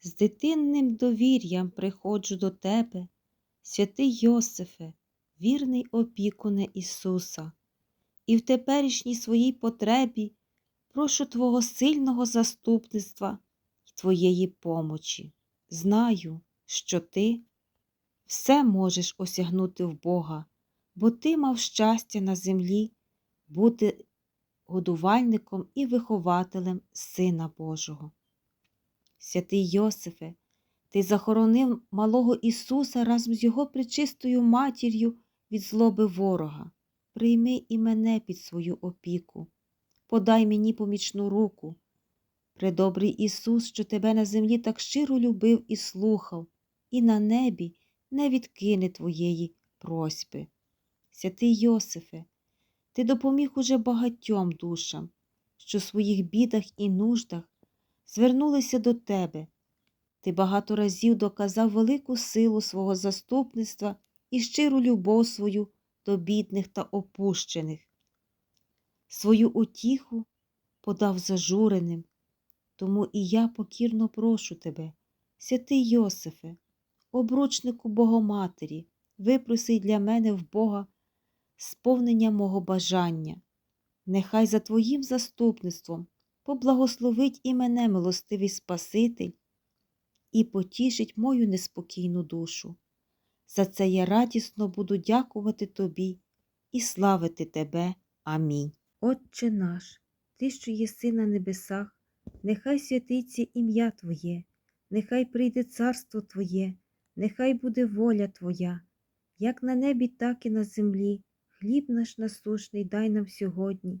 З дитинним довір'ям приходжу до тебе, святий Йосифе, вірний опікуне Ісуса, і в теперішній своїй потребі прошу Твого сильного заступництва і Твоєї помочі. Знаю, що Ти все можеш осягнути в Бога, бо Ти мав щастя на землі бути годувальником і вихователем Сина Божого. Святий Йосифе, ти захоронив малого Ісуса разом з його причистою матір'ю від злоби ворога. Прийми і мене під свою опіку, подай мені помічну руку. Предобрий Ісус, що тебе на землі так щиро любив і слухав, і на небі не відкине твоєї просьби. Святий Йосифе, ти допоміг уже багатьом душам, що в своїх бідах і нуждах звернулися до тебе. Ти багато разів доказав велику силу свого заступництва і щиру любов свою до бідних та опущених. Свою утіху подав зажуреним, тому і я покірно прошу тебе, святий Йосифе, обручнику Богоматері, випроси для мене в Бога сповнення мого бажання. Нехай за Твоїм заступництвом поблагословить і мене милостивий Спаситель і потішить мою неспокійну душу. За це я радісно буду дякувати Тобі і славити Тебе. Амінь. Отче наш, Ти, що єси на небесах, нехай святиться ім'я Твоє, нехай прийде царство Твоє, нехай буде воля Твоя, як на небі, так і на землі. Хліб наш насушний дай нам сьогодні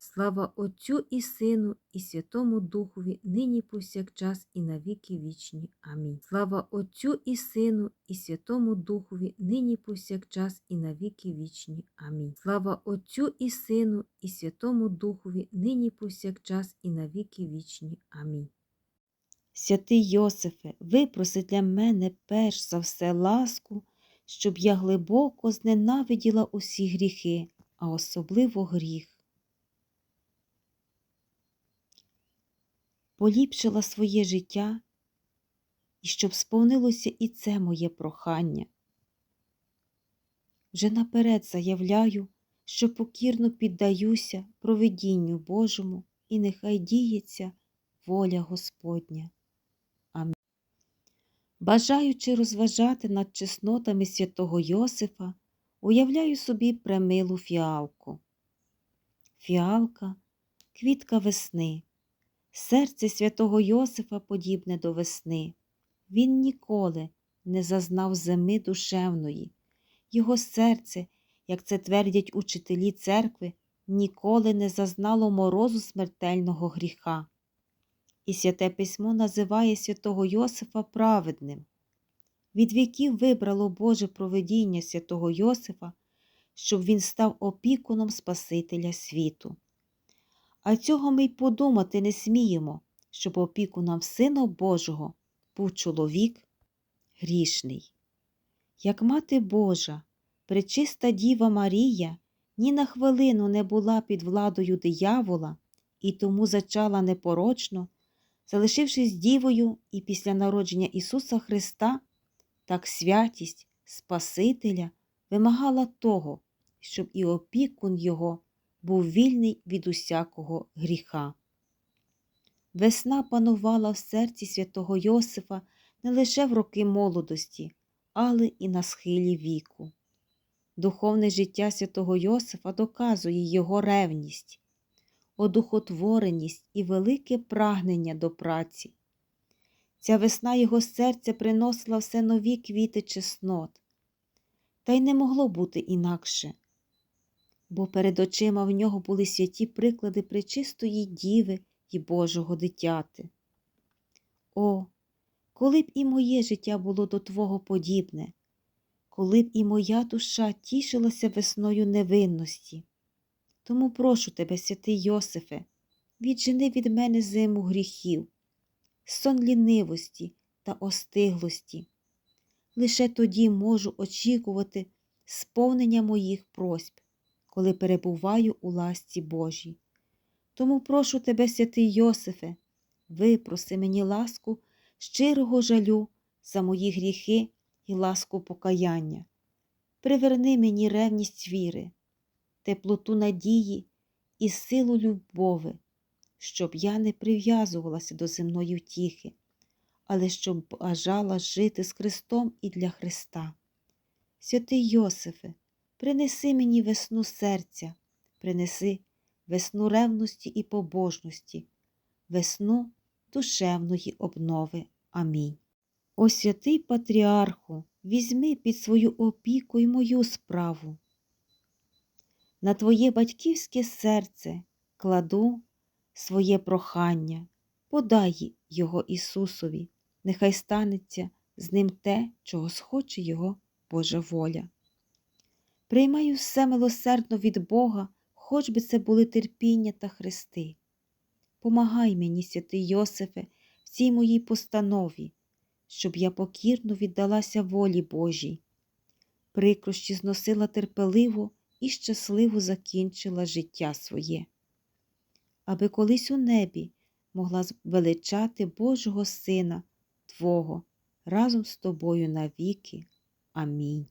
Слава Отцю і Сину, і Святому Духові, нині повсякчас, і на віки вічні. Амінь. Слава Отцю і Сину, і Святому Духові, нині повсякчас, і на віки вічні. Амінь. Слава Отцю і Сину, і Святому Духові, нині повсякчас, і на віки вічні. Амінь. Святий Йосифе, випроси для мене перш за все ласку, щоб я глибоко зненавиділа усі гріхи, а особливо гріх. Поліпшила своє життя і щоб сповнилося і це моє прохання. Вже наперед заявляю, що покірно піддаюся провидінню Божому, і нехай діється воля Господня. Амінь. Бажаючи розважати над чеснотами святого Йосифа, уявляю собі премилу фіалку. Фіалка квітка весни. Серце святого Йосифа подібне до весни. Він ніколи не зазнав зими душевної. Його серце, як це твердять учителі церкви, ніколи не зазнало морозу смертельного гріха. і святе письмо називає святого Йосифа праведним. Від віків вибрало Боже провидіння святого Йосифа, щоб він став опікуном Спасителя світу. А цього ми й подумати не сміємо, щоб опікуном Сина Божого був чоловік грішний. Як мати Божа, пречиста Діва Марія ні на хвилину не була під владою диявола і тому зачала непорочно, залишившись дівою і після народження Ісуса Христа, так святість Спасителя вимагала того, щоб і опікун Його був вільний від усякого гріха. Весна панувала в серці святого Йосифа не лише в роки молодості, але і на схилі віку. Духовне життя святого Йосифа доказує його ревність, одухотвореність і велике прагнення до праці. Ця весна його серця приносила все нові квіти чеснот, та й не могло бути інакше, бо перед очима в нього були святі приклади пречистої діви і Божого дитяти. О, коли б і моє життя було до Твого подібне, коли б і моя душа тішилася весною невинності. Тому прошу тебе, святий Йосифе, віджени від мене зиму гріхів, сон лінивості та остиглості. Лише тоді можу очікувати сповнення моїх просьб, коли перебуваю у ласці Божій. Тому прошу тебе, святий Йосифе, випроси мені ласку щирого жалю за мої гріхи і ласку покаяння. Приверни мені ревність віри, теплоту надії і силу любови, щоб я не прив'язувалася до земної втіхи, але щоб бажала жити з Христом і для Христа. Святий Йосифе, принеси мені весну серця, принеси весну ревності і побожності, весну душевної обнови. Амінь. О святий Патріарху, візьми під свою опіку й мою справу. На твоє батьківське серце кладу своє прохання, подай його Ісусові, нехай станеться з ним те, чого схоче Його Божа воля. Приймаю все милосердно від Бога, хоч би це були терпіння та хрести. Помагай мені, святий Йосифе, в цій моїй постанові, щоб я покірно віддалася волі Божій, прикрощі зносила терпеливо і щасливо закінчила життя своє, аби колись у небі могла величати Божого Сина Твого разом з тобою навіки. Амінь.